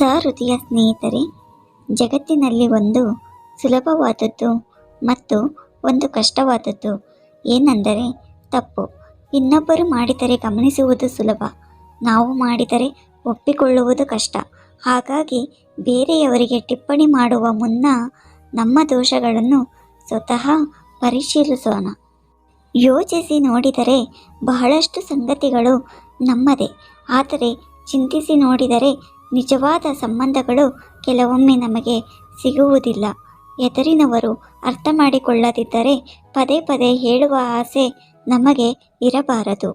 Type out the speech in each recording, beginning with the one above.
ಸಹೃದಯ ಸ್ನೇಹಿತರೆ, ಜಗತ್ತಿನಲ್ಲಿ ಒಂದು ಸುಲಭವಾದದ್ದು ಮತ್ತು ಒಂದು ಕಷ್ಟವಾದದ್ದು ಏನೆಂದರೆ ತಪ್ಪು. ಇನ್ನೊಬ್ಬರು ಮಾಡಿದರೆ ಗಮನಿಸುವುದು ಸುಲಭ. ನಾವು ಮಾಡಿದರೆ ಒಪ್ಪಿಕೊಳ್ಳುವುದು ಕಷ್ಟ. ಹಾಗಾಗಿ ಬೇರೆಯವರಿಗೆ ಟಿಪ್ಪಣಿ ಮಾಡುವ ಮುನ್ನ ನಮ್ಮ ದೋಷಗಳನ್ನು ಸ್ವತಃ ಪರಿಶೀಲಿಸೋಣ. ಯೋಚಿಸಿ ನೋಡಿದರೆ ಬಹಳಷ್ಟು ಸಂಗತಿಗಳು ನಮ್ಮದೇ. ಆದರೆ ಚಿಂತಿಸಿ ನೋಡಿದರೆ ನಿಜವಾದ ಸಂಬಂಧಗಳು ಕೆಲವೊಮ್ಮೆ ನಮಗೆ ಸಿಗುವುದಿಲ್ಲ. ಎದುರಿನವರು ಅರ್ಥ ಮಾಡಿಕೊಳ್ಳದಿದ್ದರೆ ಪದೇ ಪದೇ ಹೇಳುವ ಆಸೆ ನಮಗೆ ಇರಬಾರದು.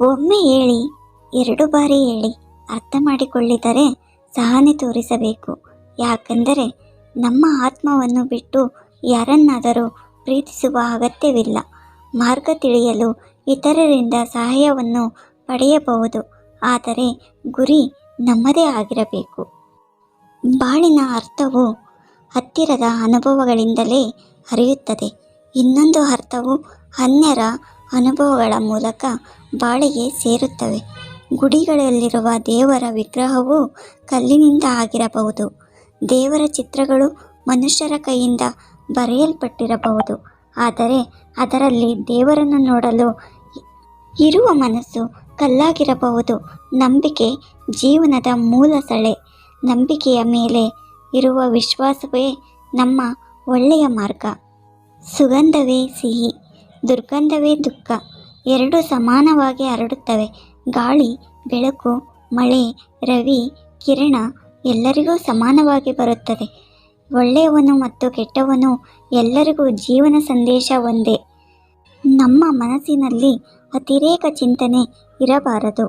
ಒಮ್ಮೆ ಹೇಳಿ, ಎರಡು ಬಾರಿ ಹೇಳಿ ಅರ್ಥ ಮಾಡಿಕೊಳ್ಳಿದರೆ ಸಹನೆ ತೋರಿಸಬೇಕು. ಯಾಕೆಂದರೆ ನಮ್ಮ ಆತ್ಮವನ್ನು ಬಿಟ್ಟು ಯಾರನ್ನಾದರೂ ಪ್ರೀತಿಸುವ ಅಗತ್ಯವಿಲ್ಲ. ಮಾರ್ಗ ತಿಳಿಯಲು ಇತರರಿಂದ ಸಹಾಯವನ್ನು ಪಡೆಯಬಹುದು. ಆದರೆ ಗುರಿ ನಮ್ಮದೇ ಆಗಿರಬೇಕು. ಬಾಳಿನ ಅರ್ಥವು ಹತ್ತಿರದ ಅನುಭವಗಳಿಂದಲೇ ಅರಿಯುತ್ತದೆ ಇನ್ನೊಂದು ಅರ್ಥವು ಅನ್ಯರ ಅನುಭವಗಳ ಮೂಲಕ ಬಾಳಿಗೆ ಸೇರುತ್ತವೆ. ಗುಡಿಗಳಲ್ಲಿರುವ ದೇವರ ವಿಗ್ರಹವು ಕಲ್ಲಿನಿಂದ ಆಗಿರಬಹುದು. ದೇವರ ಚಿತ್ರಗಳು ಮನುಷ್ಯರ ಕೈಯಿಂದ ಬರೆಯಲ್ಪಟ್ಟಿರಬಹುದು. ಆದರೆ ಅದರಲ್ಲಿ ದೇವರನ್ನು ನೋಡಲು ಇರುವ ಮನಸ್ಸು ಕಲ್ಲಾಗಿರಬಹುದು. ನಂಬಿಕೆ ಜೀವನದ ಮೂಲ ಸೆಳೆ. ನಂಬಿಕೆಯ ಮೇಲೆ ಇರುವ ವಿಶ್ವಾಸವೇ ನಮ್ಮ ಒಳ್ಳೆಯ ಮಾರ್ಗ. ಸುಗಂಧವೇ ಸಿಹಿ, ದುರ್ಗಂಧವೇ ದುಃಖ. ಎರಡು ಸಮಾನವಾಗಿ ಹರಡುತ್ತವೆ. ಗಾಳಿ, ಬೆಳಕು, ಮಳೆ, ರವಿ, ಕಿರಣ ಎಲ್ಲರಿಗೂ ಸಮಾನವಾಗಿ ಬರುತ್ತದೆ. ಒಳ್ಳೆಯವನು ಮತ್ತು ಕೆಟ್ಟವನು ಎಲ್ಲರಿಗೂ ಜೀವನ ಸಂದೇಶ ಒಂದೇ. ನಮ್ಮ ಮನಸ್ಸಿನಲ್ಲಿ ಅತಿರೇಕ ಚಿಂತನೆ ಇರಬಾರದು.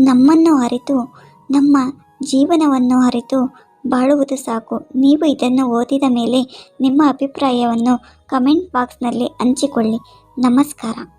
ನಮ್ಮನ್ನು ಅರಿತು, ನಮ್ಮ ಜೀವನವನ್ನು ಅರಿತು ಬಾಳುವುದು ಸಾಕು. ನೀವು ಇದನ್ನು ಓದಿದ ಮೇಲೆ ನಿಮ್ಮ ಅಭಿಪ್ರಾಯವನ್ನು ಕಮೆಂಟ್ ಬಾಕ್ಸ್ನಲ್ಲಿ ಹಂಚಿಕೊಳ್ಳಿ. ನಮಸ್ಕಾರ.